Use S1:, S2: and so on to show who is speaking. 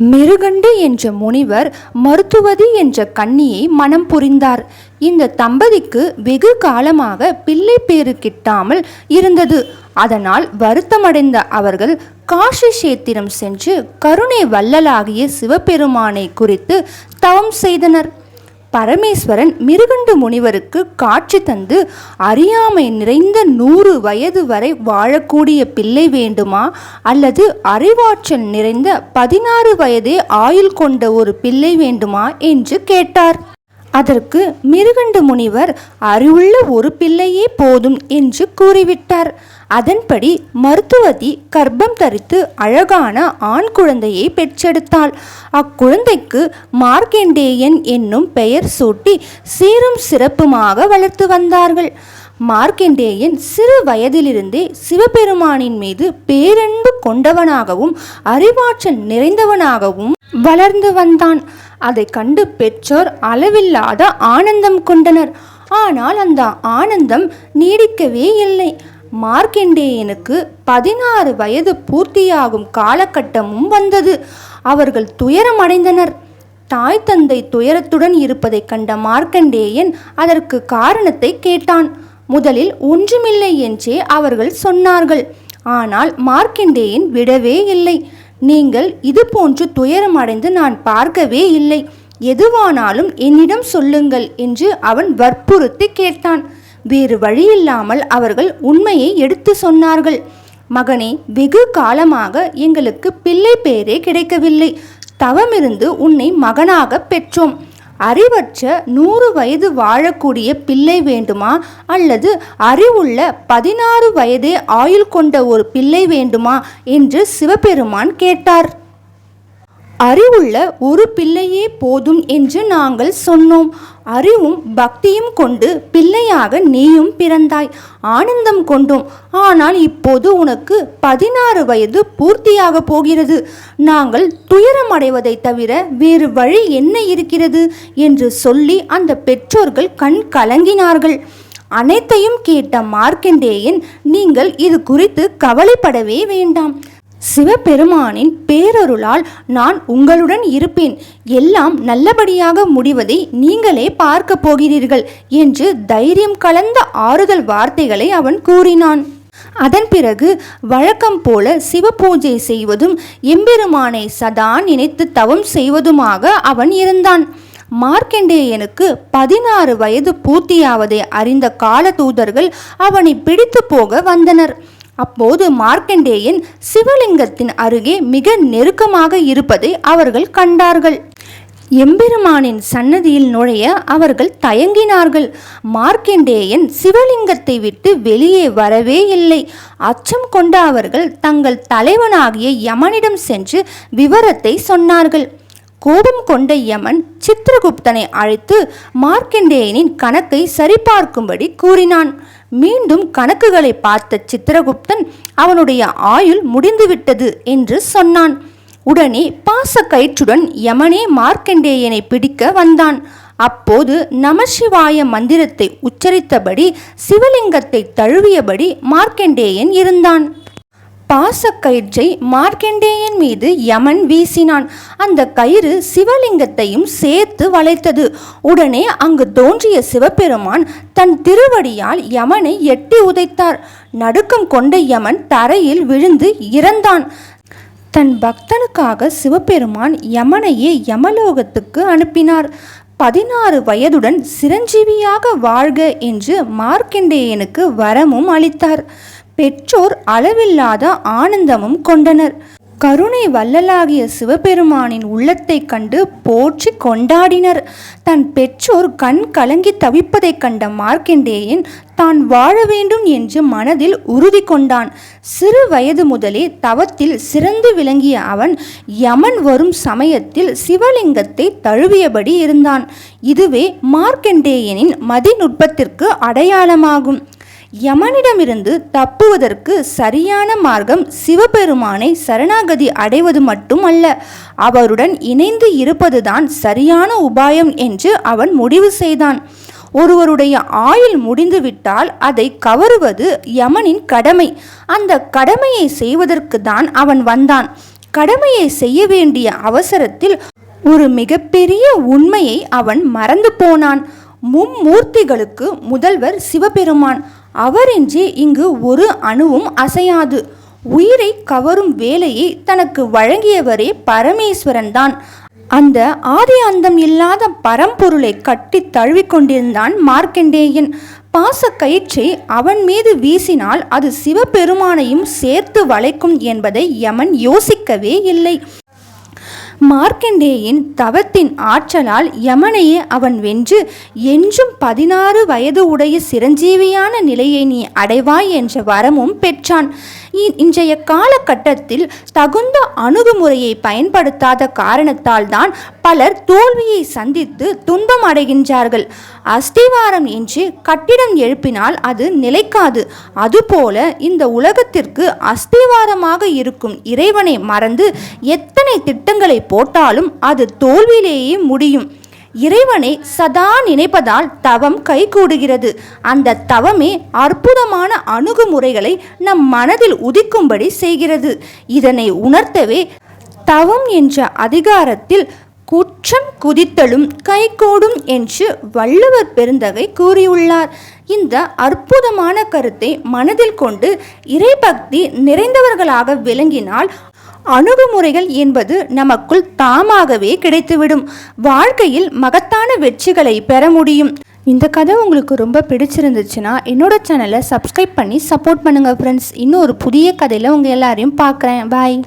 S1: மிருகண்டு என்ற முனிவர் மருத்துவதி என்ற கன்னியை மனம் புரிந்தார். இந்த தம்பதிக்கு வெகு காலமாக பிள்ளை பேறு கிட்டாமல் இருந்தது. அதனால் வருத்தமடைந்த அவர்கள் காஷி சேத்திரம் சென்று கருணை வள்ளலாகிய சிவபெருமானை குறித்து தவம் செய்தனர். பரமேஸ்வரன் மிருகண்டு முனிவருக்கு காட்சி தந்து அறியாமை நிறைந்த நூறு வயது வரை வாழக்கூடிய பிள்ளை வேண்டுமா? அல்லது அறிவாற்றல் நிறைந்த பதினாறு வயதே ஆயுள் கொண்ட ஒரு பிள்ளை வேண்டுமா? என்று கேட்டார். அதற்கு மிருகண்டு முனிவர் அறிவுள்ள ஒரு பிள்ளையே போதும் என்று கூறிவிட்டார். அதன்படி மருத்துவதி கர்ப்பம் தரித்து அழகான ஆண் குழந்தையை பெற்றெடுத்தாள். அக்குழந்தைக்கு மார்க்கெண்டேயன் என்னும் பெயர் சூட்டி சீரும் சிறப்புமாக வளர்த்து வந்தார்கள். மார்க்கெண்டேயன் சிறு வயதிலிருந்தே சிவபெருமானின் மீது பேரன்பு கொண்டவனாகவும் அறிவாற்றல் நிறைந்தவனாகவும் வளர்ந்து வந்தான். அதை கண்டு பெற்றோர் அளவில்லாத ஆனந்தம் கொண்டனர். ஆனால் அந்த ஆனந்தம் நீடிக்கவே இல்லை. மார்க்கெண்டேயனுக்கு பதினாறு வயது பூர்த்தியாகும் காலகட்டமும் வந்தது. அவர்கள் துயரமடைந்தனர். தாய் தந்தை துயரத்துடன் இருப்பதைக் கண்ட மார்க்கண்டேயன் அதற்கு காரணத்தை கேட்டான். முதலில் ஒன்றுமில்லை என்றே அவர்கள் சொன்னார்கள். ஆனால் மார்க்கண்டேயன் விடவே இல்லை. நீங்கள் இது போன்று துயரமடைந்து நான் பார்க்கவே இல்லை. எதுவானாலும் என்னிடம் சொல்லுங்கள் என்று அவன் வற்புறுத்தி கேட்டான். வேறு வழியில்லாமல் அவர்கள் உண்மையை எடுத்து சொன்னார்கள். மகனே வெகு காலமாக எங்களுக்கு பிள்ளை பேரே கிடைக்கவில்லை. தவமிருந்து உன்னை மகனாக பெற்றோம். அறிவற்ற நூறு வயது வாழக்கூடிய பிள்ளை வேண்டுமா? அல்லது அறிவுள்ள பதினாறு வயதே ஆயுள் கொண்ட ஒரு பிள்ளை வேண்டுமா? என்று சிவபெருமான் கேட்டார். அறிவுள்ள ஒரு பிள்ளையே போதும் என்று நாங்கள் சொன்னோம். அறிவும் பக்தியும் கொண்டு பிள்ளையாக நீயும் பிறந்தாய். ஆனந்தம் கொண்டோம். ஆனால் இப்போது உனக்கு பதினாறு வயது பூர்த்தியாக போகிறது. நாங்கள் துயரமடைவதை தவிர வேறு வழி என்ன இருக்கிறது? என்று சொல்லி அந்த பெற்றோர்கள் கண் கலங்கினார்கள். அனைத்தையும் கேட்ட மார்க்கண்டேயன் நீங்கள் இது குறித்து கவலைப்படவே வேண்டாம். சிவபெருமானின் பேரருளால் நான் உங்களுடன் இருப்பேன். எல்லாம் நல்லபடியாக முடிவதை நீங்களே பார்க்க போகிறீர்கள் என்று தைரியம் கலந்த ஆறுதல் வார்த்தைகளை அவன் கூறினான். அதன் பிறகு வழக்கம் போல சிவ பூஜை செய்வதும் எம்பெருமானை சதா நினைத்து தவம் செய்வதுமாக அவன் இருந்தான். மார்க்கண்டேயனுக்கு பதினாறு வயது பூர்த்தியாவதை அறிந்த கால தூதர்கள் அவனை பிடித்து போக வந்தனர். அப்போது மார்க்கண்டேயன் சிவலிங்கத்தின் அருகே மிக நெருக்கமாக இருப்பதை அவர்கள் கண்டார்கள். எம்பெருமானின் சன்னதியில் நுழைய அவர்கள் தயங்கினார்கள். மார்க்கண்டேயன் சிவலிங்கத்தை விட்டு வெளியே வரவே இல்லை. அச்சம் கொண்ட அவர்கள் தங்கள் தலைவனாகிய யமனிடம் சென்று விவரத்தை சொன்னார்கள். கோபம் கொண்ட யமன் சித்திரகுப்தனை அழைத்து மார்க்கண்டேயனின் கணக்கை சரிபார்க்கும்படி கூறினான். மீண்டும் கணக்குகளை பார்த்த சித்திரகுப்தன் அவனுடைய ஆயுள் முடிந்துவிட்டது என்று சொன்னான். உடனே பாச கயிற்றுடன் யமனே மார்க்கண்டேயனை பிடிக்க வந்தான். அப்போது நமசிவாய மந்திரத்தை உச்சரித்தபடி சிவலிங்கத்தை தழுவியபடி மார்க்கண்டேயன் இருந்தான். பாசக்கயிற்றை மார்க்கண்டேயன் மீது யமன் வீசினான். அந்த கயிறு சிவலிங்கத்தையும் சேர்த்து வளைத்தது. உடனே அங்கு தோன்றிய சிவபெருமான் தன் திருவடியால் யமனை எட்டி உதைத்தார். நடுக்கம் கொண்ட யமன் தரையில் விழுந்து இறந்தான். தன் பக்தனுக்காக சிவபெருமான் யமனையே யமலோகத்துக்கு அனுப்பினார். பதினாறு வயதுடன் சிரஞ்சீவியாக வாழ்க என்று மார்க்கண்டேயனுக்கு வரமும் அளித்தார். பெற்றோர் அளவில்லாத ஆனந்தமும் கொண்டனர். கருணை வள்ளலாகிய சிவபெருமானின் உள்ளத்தைக் கண்டு போற்றி கொண்டாடினர். தன் பெற்றோர் கண் கலங்கி தவிப்பதைக் கண்ட மார்க்கண்டேயன் தான் வாழ வேண்டும் என்று மனதில் உறுதி கொண்டான். சிறு வயது முதலே தவத்தில் சிறந்து விளங்கிய அவன் யமன் வரும் சமயத்தில் சிவலிங்கத்தை தழுவியபடி இருந்தான். இதுவே மார்க்கண்டேயனின் மதிநுட்பத்திற்கு அடையாளமாகும். யமனிடமிருந்து தப்புவதற்கு சரியான மார்க்கம் சிவபெருமானை சரணாகதி அடைவது மட்டுமல்ல. அவருடன் இணைந்து இருப்பதுதான் சரியான உபாயம் என்று அவன் முடிவு செய்தான். ஒருவருடைய ஆயுள் முடிந்துவிட்டால் அதை கவருவது யமனின் கடமை. அந்த கடமையை செய்வதற்கு தான் அவன் வந்தான். கடமையை செய்ய வேண்டிய அவசரத்தில் ஒரு மிகப்பெரிய உண்மையை அவன் மறந்து போனான். மும்மூர்த்திகளுக்கு முதல்வர் சிவபெருமான். அவரின்றி இங்கு ஒரு அணுவும் அசையாது. உயிரை கவரும் வேலையை தனக்கு வழங்கியவரே பரமேஸ்வரன் தான் அந்த ஆதி அந்தம் இல்லாத பரம்பொருளை கட்டி தழுவிக்கொண்டிருந்தான் மார்க்கண்டேயன். பாச கயிற்றை அவன் மீது வீசினால் அது சிவபெருமானையும் சேர்த்து வளைக்கும் என்பதை யமன் யோசிக்கவே இல்லை. மார்க்கண்டேயின் தவத்தின் ஆற்றலால் யமனையே அவன் வென்று என்றும் பதினாறு வயது உடைய சிரஞ்சீவியான நிலையை நீ அடைவாய் என்ற வரமும் பெற்றான். இன்றைய காலகட்டத்தில் தகுந்த அணுகுமுறையை பயன்படுத்தாத காரணத்தால் தான் பலர் தோல்வியை சந்தித்து துன்பம் அடைகின்றார்கள். அஸ்திவாரம் என்று கட்டிடம் எழுப்பினால் அது நிலைக்காது. அதுபோல இந்த உலகத்திற்கு அஸ்திவாரமாக இருக்கும் இறைவனை மறந்து எத்தனை திட்டங்களை போட்டாலும் அது தோல்வியிலேயே முடியும். இறைவனை சதா நினைப்பதால் தவம் கைகூடுகிறது. அந்த தவமே அற்புதமான அணுகுமுறைகளை நம் மனதில் உதிக்கும்படி செய்கிறது. இதனை உணர்த்தவே தவம் என்ற அதிகாரத்தில் குற்றம் குதித்தலும் கைகூடும் என்று வள்ளுவர் பெருந்தகை கூறியுள்ளார். இந்த அற்புதமான கருத்தை மனதில் கொண்டு இறைபக்தி நிறைந்தவர்களாக விளங்கினால் அணுகுமுறைகள் என்பது நமக்குள் தாமாகவே கிடைத்துவிடும். வாழ்க்கையில் மகத்தான வெற்றிகளை பெற முடியும். இந்த கதை உங்களுக்கு ரொம்ப பிடிச்சிருந்துச்சுன்னா என்னோட சேனலை சப்ஸ்கிரைப் பண்ணி சப்போர்ட் பண்ணுங்கள் ஃப்ரெண்ட்ஸ் இன்னும் ஒரு புதிய கதையில் உங்கள் எல்லாரையும் பார்க்குறேன். பாய்